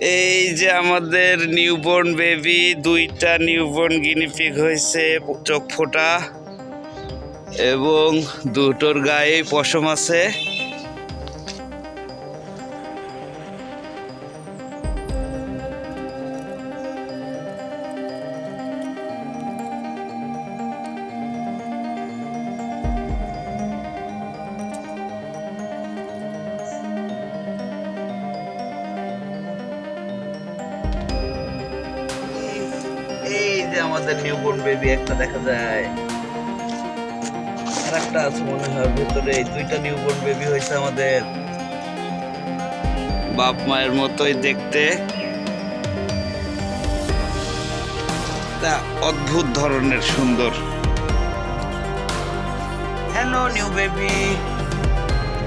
এই যে আমাদের নিউবর্ন বেবি দুইটা নিউবর্ন গিনিপিক হয়েছে, চোখ ফোটা। এবং দুটোর গায়ে পশম আছে। আমাদের নিউবর্ন বেবি একটা দেখা যায়। আর একটা আছে মনে হয় ভেতরে দুইটা বেবি হয়েছে আমাদের। বাপ মায়ের মতোই দেখতে। তা অদ্ভুত ধরনের সুন্দর। হ্যালো নিউ বেবি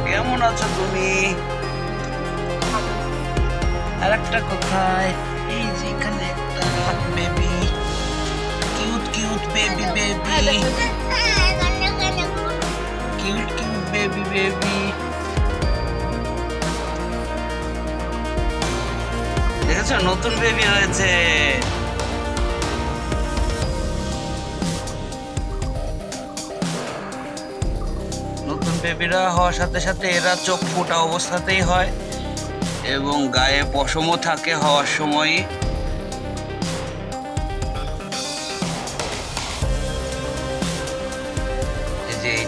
কেমন আছো তুমি? আর একটা কোথায় বেবি দেখেছ? নতুন বেবি হয়েছে। নতুন বেবিরা হওয়ার সাথে সাথে এরা চোখ ফোটা অবস্থাতেই হয় এবং গায়ে পশমও থাকে হওয়ার সময়।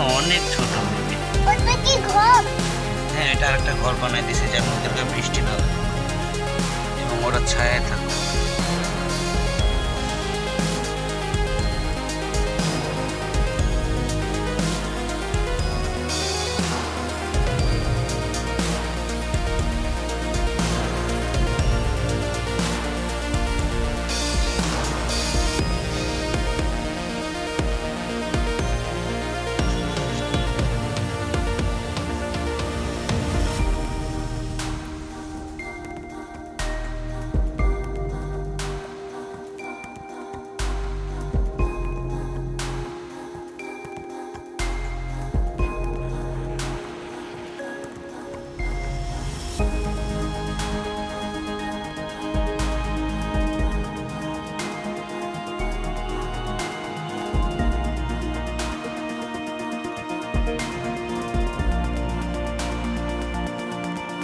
এখনও অনেক ছোট। বেবি হ্যাঁ এটা একটা ঘর বানাই দিছে যার ওদেরকে বৃষ্টি না এবং ওরা ছায়ায় থাকবে